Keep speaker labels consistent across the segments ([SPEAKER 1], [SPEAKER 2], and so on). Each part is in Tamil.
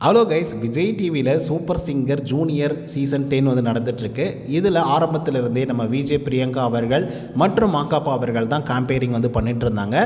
[SPEAKER 1] ஹலோ கைஸ் விஜய் டிவியில் super singer junior season ten வந்து நடந்துட்டுருக்கு. இதில் ஆரம்பத்திலிருந்தே நம்ம விஜய் பிரியங்கா அவர்கள் மற்றும் மாக்காப்பா அவர்கள் தான் கேம்பெயினிங் வந்து பண்ணிட்டு இருந்தாங்க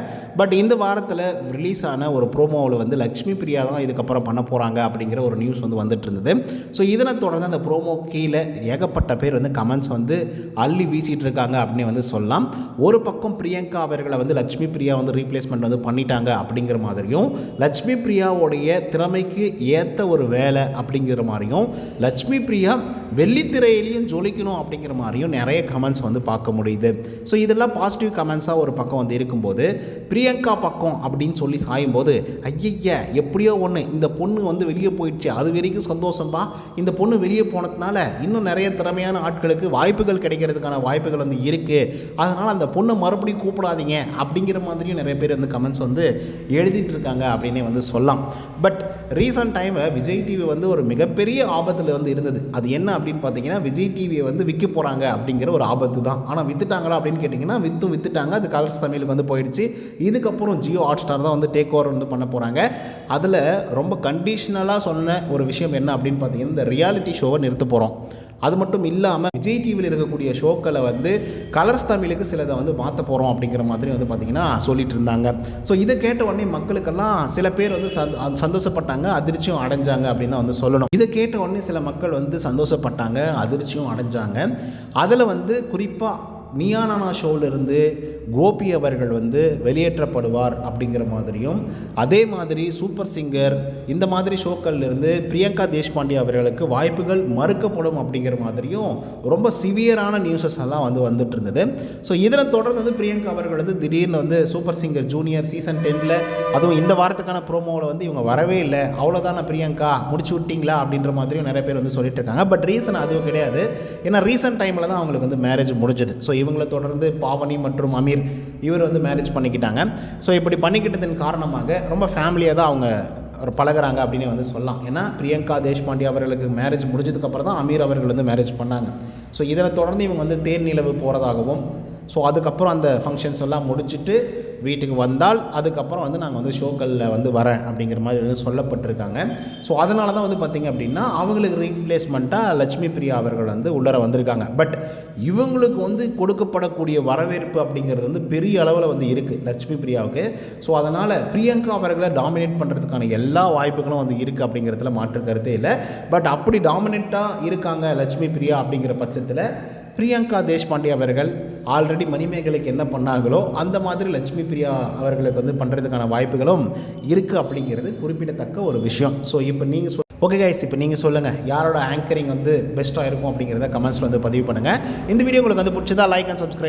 [SPEAKER 1] பட் இந்த வாரத்தில் ரிலீஸ் ஆன ஒரு ப்ரோமோவில் வந்து லக்ஷ்மி பிரியா தான் இதுக்கப்புறம் பண்ண போகிறாங்க அப்படிங்கிற ஒரு நியூஸ் வந்து வந்துட்டு இருந்தது ஸோ இதனை தொடர்ந்து அந்த ப்ரோமோ கீழே ஏகப்பட்ட பேர் வந்து கமெண்ட்ஸ் வந்து அள்ளி வீசிகிட்டு இருக்காங்க அப்படின்னு வந்து சொல்லலாம். ஒரு பக்கம் பிரியங்கா அவர்களை வந்து லக்ஷ்மி பிரியா வந்து ரீப்ளேஸ்மெண்ட் வந்து பண்ணிட்டாங்க அப்படிங்கிற மாதிரியும் லட்சுமி பிரியாவுடைய திறமைக்கு ஏ ஏற்ற ஒரு வேலை அப்படிங்கிற மாதிரியும் லட்சுமி பிரியா வெள்ளித்திரையிலையும் ஜொலிக்கணும் அப்படிங்கிற மாதிரியும் நிறைய கமெண்ட்ஸ் வந்து பார்க்க முடியுது. ஸோ இதெல்லாம் பாசிட்டிவ் கமெண்ட்ஸாக ஒரு பக்கம் வந்து இருக்கும்போது பிரியங்கா பக்கம் அப்படின்னு சொல்லி சாயும்போது ஐயய்ய எப்படியோ ஒன்று இந்த பொண்ணு வந்து வெளியே போயிடுச்சு அது வரைக்கும் சந்தோஷம்பா இந்த பொண்ணு வெளியே போனதுனால இன்னும் நிறைய திறமையான ஆட்களுக்கு வாய்ப்புகள் கிடைக்கிறதுக்கான வாய்ப்புகள் வந்து இருக்குது அதனால் அந்த பொண்ணை மறுபடியும் கூப்பிடாதீங்க அப்படிங்கிற மாதிரியும் நிறைய பேர் வந்து கமெண்ட்ஸ் வந்து எழுதிட்டு இருக்காங்க அப்படின்னே வந்து சொல்லலாம். பட் ரீசன்ட் டைமில் விஜய் டிவி வந்து ஒரு மிகப்பெரிய ஆபத்தில் வந்து இருந்தது. அது என்ன அப்படின்னு பார்த்தீங்கன்னா விஜய் டிவியை வந்து விற்க போகிறாங்க அப்படிங்கிற ஒரு ஆபத்து தான். ஆனால் வித்துட்டாங்களா அப்படின்னு கேட்டிங்கன்னா வித்தும் வித்துட்டாங்க. அது கலர்ஸ் தமிழுக்கு வந்து போயிடுச்சு. இதுக்கப்புறம் ஜியோ ஹாட் ஸ்டார் தான் வந்து டேக் ஓவர் வந்து பண்ண போகிறாங்க அதில் ரொம்ப கண்டிஷனலாக சொன்ன ஒரு விஷயம் என்ன அப்படின்னு பார்த்தீங்கன்னா இந்த ரியாலிட்டி ஷோவை நிறுத்த போகிறோம் அது மட்டும் இல்லாமல் விஜய் டிவியில் இருக்கக்கூடிய ஷோக்களை வந்து கலர்ஸ் தமிழுக்கு சிலதை வந்து மாற்ற போகிறோம் அப்படிங்கிற மாதிரி வந்து பார்த்திங்கன்னா சொல்லிட்டு இருந்தாங்க. ஸோ இதை கேட்ட உடனே மக்களுக்கெல்லாம் சில பேர் வந்து சந்த- சந்தோஷப்பட்டாங்க அதிர்ச்சியும் அடைஞ்சாங்க அப்படின்னு தான் வந்து சொல்லணும். இதை கேட்ட உடனே சில மக்கள் வந்து சந்தோஷப்பட்டாங்க அதிர்ச்சியும் அடைஞ்சாங்க. அதில் வந்து குறிப்பாக மியானானா ஷோவிலிருந்து கோபி அவர்கள் வந்து வெளியேற்றப்படுவார் அப்படிங்கிற மாதிரியும் அதே மாதிரி சூப்பர் சிங்கர் இந்த மாதிரி ஷோக்கள்லேருந்து பிரியங்கா தேஷ்பாண்டே அவர்களுக்கு வாய்ப்புகள் மறுக்கப்படும் அப்படிங்கிற மாதிரியும் ரொம்ப சிவியரான நியூஸஸ் எல்லாம் வந்து வந்துட்டு இருந்தது ஸோ இதனை தொடர்ந்து வந்து பிரியங்கா அவர்கள் வந்து திடீர்னு வந்து சூப்பர் சிங்கர் ஜூனியர் சீசன் டென்னில் அதுவும் இந்த வாரத்துக்கான ப்ரோமோவில் வந்து இவங்க வரவே இல்லை. அவ்வளோதான பிரியங்கா? முடிச்சு விட்டிங்களா? அப்படின்ற மாதிரியும் நிறைய பேர் வந்து சொல்லிட்டு இருக்காங்க பட் ரீசன் அதுவும் கிடையாது. ஏன்னா ரீசன்ட் டைமில் தான் அவங்களுக்கு வந்து மேரேஜ் முடிஞ்சது. ஸோ இவங்களை தொடர்ந்து பாவனி மற்றும் அமீர் இவர் வந்து மேரேஜ் பண்ணிக்கிட்டாங்க. ஸோ இப்படி பண்ணிக்கிட்டதன் காரணமாக ரொம்ப ஃபேமிலியாக தான் அவங்க ஒரு பழகுறாங்க அப்படின்னு வந்து சொல்லலாம். ஏன்னா பிரியங்கா தேஷ்பாண்டே அவர்களுக்கு மேரேஜ் முடிஞ்சதுக்கப்புறம் தான் அமீர் அவர்கள் வந்து மேரேஜ் பண்ணாங்க. ஸோ இதனை தொடர்ந்து இவங்க வந்து தேர் நிலவு போகிறதாகவும் ஸோ அதுக்கப்புறம் அந்த ஃபங்க்ஷன்ஸ் எல்லாம் முடிச்சுட்டு வீட்டுக்கு வந்தால் அதுக்கப்புறம் வந்து நாங்கள் வந்து ஷோக்களில் வந்து வரேன் அப்படிங்கிற மாதிரி வந்து சொல்லப்பட்டிருக்காங்க. ஸோ அதனால தான் வந்து பார்த்திங்க அப்படின்னா அவங்களுக்கு ரீப்ளேஸ்மெண்ட்டாக லட்சுமி பிரியா அவர்கள் வந்து உள்ளர வந்திருக்காங்க. பட் இவங்களுக்கு வந்து கொடுக்கப்படக்கூடிய வரவேற்பு அப்படிங்கிறது வந்து பெரிய அளவில் வந்து இருக்குது லட்சுமி பிரியாவுக்கு. ஸோ அதனால் பிரியங்கா அவர்களை டாமினேட் பண்ணுறதுக்கான எல்லா வாய்ப்புகளும் வந்து இருக்குது அப்படிங்கிறதுல மாற்று கருத்தே இல்லை. பட் அப்படி டாமினேட்டாக இருக்காங்க லட்சுமி பிரியா அப்படிங்கிற பட்சத்தில் பிரியங்கா தேஷ்பாண்டே அவர்கள் ஆல்ரெடி மணிமேகலைக்கு என்ன பண்ணாங்களோ அந்த மாதிரி லட்சுமி பிரியா அவர்களுக்கு வந்து பண்ணுறதுக்கான வாய்ப்புகளும் இருக்குது அப்படிங்கிறது குறிப்பிடத்தக்க ஒரு விஷயம். ஸோ இப்போ நீங்கள் சொல் ஓகே கைஸ் இப்போ நீங்கள் சொல்லுங்கள் யாரோட ஆங்கரிங் வந்து பெஸ்ட்டாக இருக்கும் அப்படிங்கிறத கமெண்ட்ஸில் வந்து பதிவு பண்ணுங்கள் இந்த வீடியோ உங்களுக்கு வந்து பிடிச்சதா லைக் அண்ட் சப்ஸ்கிரைப்